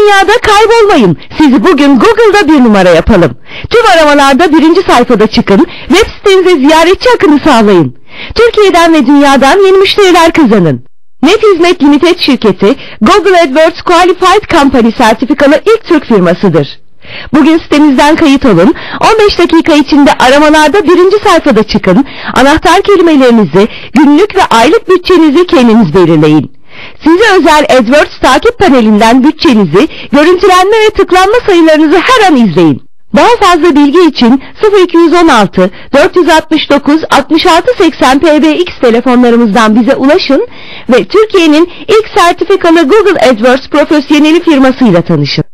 dünyada kaybolmayın. Sizi bugün Google'da bir numara yapalım. Tüm aramalarda birinci sayfada çıkın. Web sitenize ziyaretçi akını sağlayın. Türkiye'den ve dünyadan yeni müşteriler kazanın. Net Hizmet Limited şirketi Google AdWords Qualified Company sertifikalı ilk Türk firmasıdır. Bugün sitemizden kayıt olun. 15 dakika içinde aramalarda birinci sayfada çıkın. Anahtar kelimelerinizi, günlük ve aylık bütçenizi kendiniz belirleyin. Size özel AdWords takip panelinden bütçenizi, görüntülenme ve tıklanma sayılarınızı her an izleyin. Daha fazla bilgi için 0216 469 66 80 PBX telefonlarımızdan bize ulaşın ve Türkiye'nin ilk sertifikalı Google AdWords profesyoneli firmasıyla tanışın.